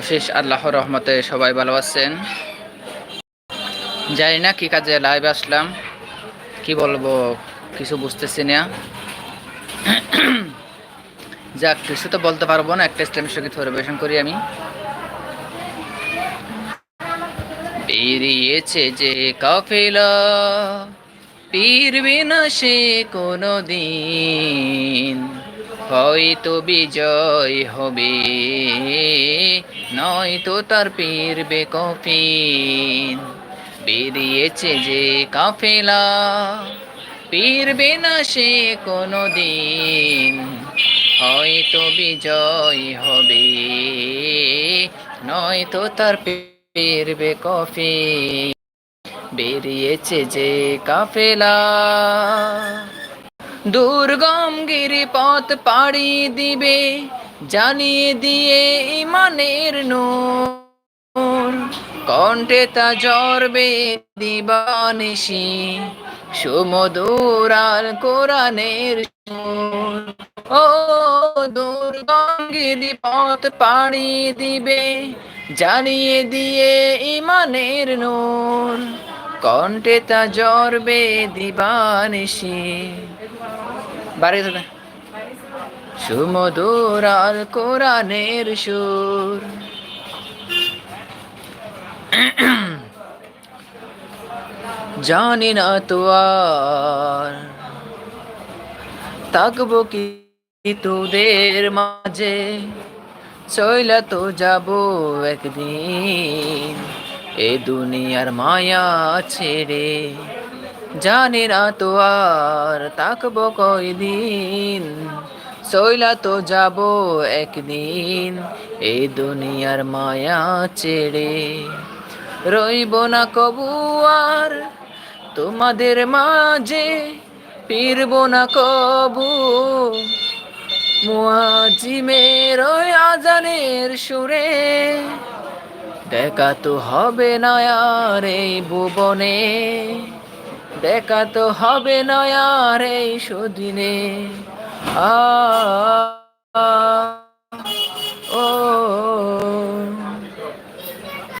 অশেষ আল্লাহর রহমতে সবাই ভালো আছেন। জানি না কি কাজে লাইভ আসলাম, কি বলব, কিছু বুঝতেছি না। যাক, কিছু তো বলতে পারব না, একটা ইসলামের সংগীত পরিবেশন করি আমি। বেরিয়েছে যে কাফেলা, ফিরবে না সে কোনো দিন হয়তো বিজয় হবে, নয়তো তার ফিরবে কফিন বেরিয়েছে যে কাফেলা, ফিরবে না সে কোনো দিন হয়তো বিজয় হবে, নয়তো তার ফিরবে কফিন বেরিয়েছে যে কাফেলা দুর্গম গিরিপথ পাড়ি দিবে, জানিয়ে দিয়ে ইমানের নূর। কণ্ঠে তা জরবে দিবানিসি সুমধুর আল কোরআনের ও দুর্গম গিরিপথ পাড়ি দিবে, জানিয়ে দিয়ে ইমানের নূর। কণ্ঠে তা জরবে দিবানিসি দাদা সুমধুর আল কোরআনের সুর। জানি না তো আর থাকব কি তোদের মাঝে। চইলা তো যাব একদিন। এ দুনিয়ার মায়া ছেড়ে। জানি না তো আর থাকব কয়দিন চইলা তো যাব একদিন। এই দুনিয়ার মায়া ছেড়ে রইব না কবু আর তোমাদের মাঝে, ফিরব না কবু। মুয়াজিমের আজানের সুরে দেখা তো হবে নয়ার এই ভুবনে দেখা তো হবে নয়ার এই সুদিনে। আ